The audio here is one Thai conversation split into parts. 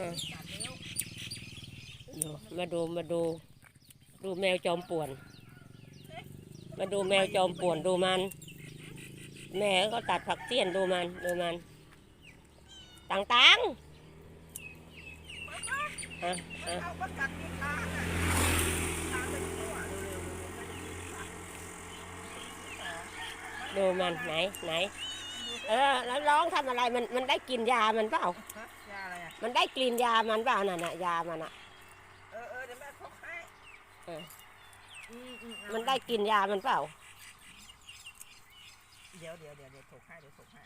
อะกัดแล้วดูมาดูมาดู ดูแมวจอมป่วน มาดูแมวจอมป่วนดูมัน แม่ก็ตัดผักเสี้ยนดูมันดูมันต่างต่างอะอะดูมันไหนไหน เออ แล้วร้องทำอะไรมันมันได้กินยามันเปล่า มันได้กลิ่นยามันเปล่าน่ะน่ะยามันอะ เออเออเดี๋ยวแม่พกให้เอออืมอืเอามันได้กลิ่นยามันเปล่า เดี๋ยวเดี๋ยวเดี๋ยวเดี๋ยวถกให้เดี๋ยวถกให้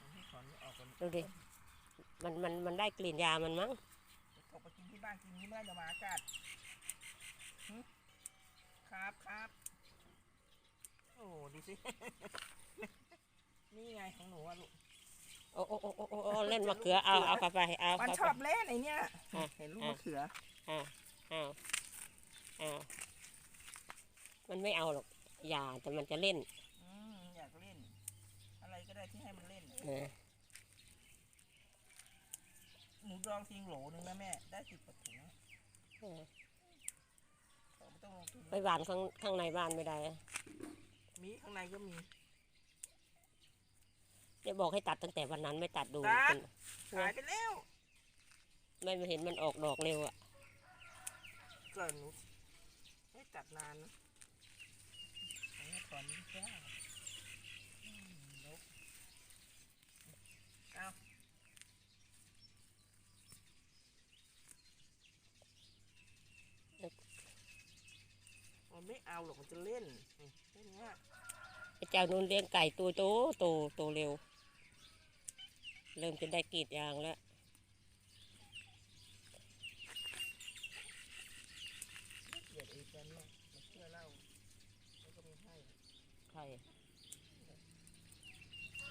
มันให้ถอนไม่ออกก่อนดูดิ มันมันมันได้กลิ่นยามันมั้งถกไปกินที่บ้านกินนี้ไม่ได้เดี๋ยวหมากัดหึครับครับโอ้ดูสิ นี่ไงของหนูอะลูก โอ้โอ้โอ้โอ้โอ้เล่นมะเขือเอาเอาเข้าไปเอามันเข้าชอบเล่นไอเนี่ยอะ เห็นลูกมะเขือเอาเอาเอามันไม่เอาหรอกอยาแต่มันจะเล่นอืมอยากเล่น อะไรก็ได้ที่ให้มันเล่น เออหนูดองทิ้งโหลนึงนะแม่ ได้สิบกว่าถุงเออไม่ต้องลงทุนไปหวานข้างข้างในบ้านไม่ได้อะมีข้างในก็มี เดี๋ยวบอกให้ตัดตั้งแต่วันนั้นไม่ตัดดูตัดเป็นขายไปแล้วไม่เห็นมันออกดอกเร็วอะเกินหนูไม่ตัดนานนะเอาให้ถอนนี่จ้าอืมนกเอามันไม่เอาหรอกมันจะเล่นนี่แค่เนี้ยไอ้เจ้านุ่นเลี้ยงไก่ตัวโตโตโตเร็ว เริ่มจะได้กรีดยางแล้วเกลียดไอ้แฟนเนี่ยมันเชื่อเล่าแล้วก็ไม่ให้ใคร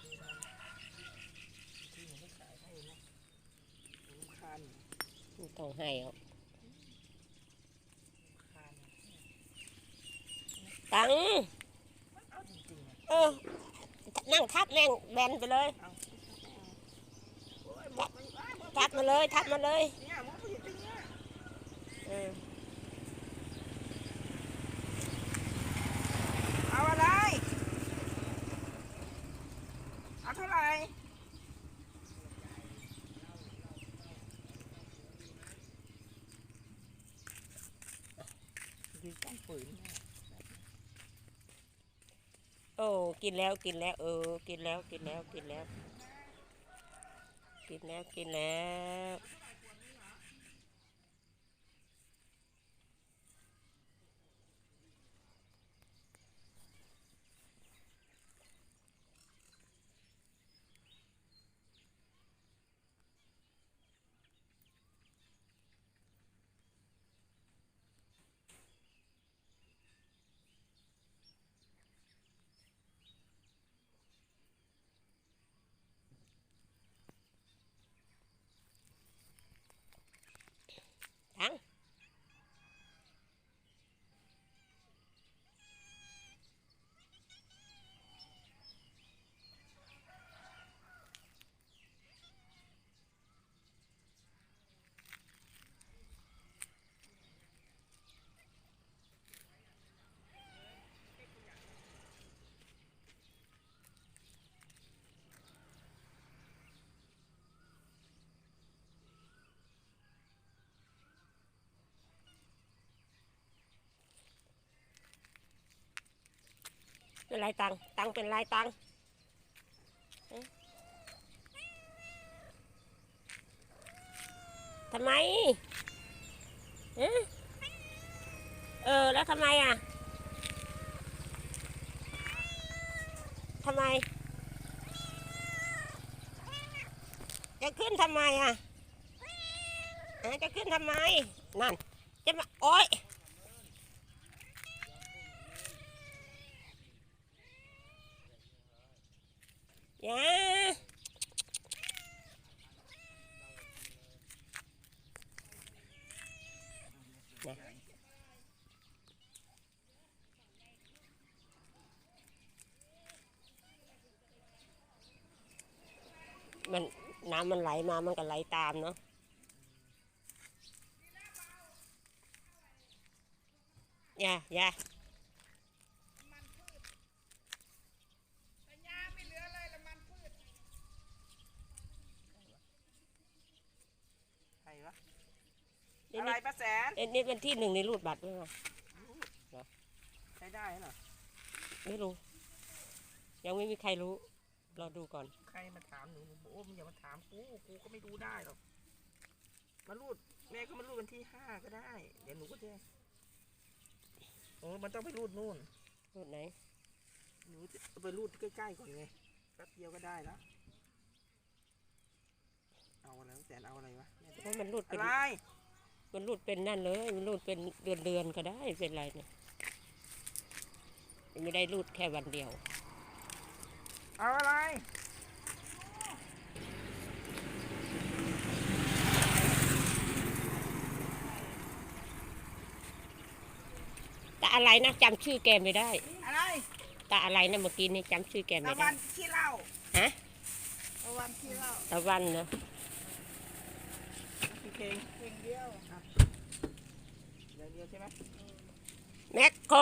คือมันที่หนูไม่ขายให้นะหนูคานไม่ต้องให้หรอกคานตังมันเอาจริงๆอะเออนั่งทับแม่งแบนไปเลย ทับมาเลย ทับมาเลยเอาอะไร เอาเท่าไหร่ดีต้องฝืนแม่โอ้ กินแล้ว กินแล้ว เออ กินแล้ว กินแล้ว กินแล้ว กินแล้วกินแล้ว เป็นไรตัง ตังเป็นไรตังทำไม เออ แล้วทำไมอะทำไม จะขึ้นทำไมอะจะขึ้นทำไม นั่น จะมา โอ๊ยา นะมันน้ำมันไหลมา มันก็ไหลตามเนาะอย่าอย่าใครวะ นี่อะไรนี่ป้าแสนเอ็นนี่เป็นที่หนึ่งในรูดบัตรด้วยนะใช้ได้เหรอไม่รู้ ยังไม่มีใครรู้ รอดูก่อน ใครมาถามหนูหนูบอกโอ้มึงอย่ามาถามกูกูก็ไม่รู้ได้หรอกมารูดแม่ก็มารูดวันที่ห้าก็ได้ เดี๋ยวหนูก็จะโอ้มันต้องไปรูดนู่น รูดไหน หนูจะเอาไปรูดใกล้ๆก่อนไงแป๊บเดียวก็ได้แล้วเอาอะไรป้าแสนเอาอะไรวะแม่จะเพราะมันรูดอะเป็นไร มันรูดเป็นนั่นเลย มันรูดเป็นเดือนเดือนๆก็ได้เป็นไรเนี่ยไม่ได้รูดแค่วันเดียว เอาอะไรตาอะไรนะจำชื่อแกไม่ได้ อะไรตาอะไรนะเมื่อกี้นี่จำชื่อแกตะไม่วัได้นขี้เหล้าฮะตะวันขี้เหล้าตะวันเนาะ เพลงเพลงเดียวอะอย่าง เดียวใช่ไหมแม็กโค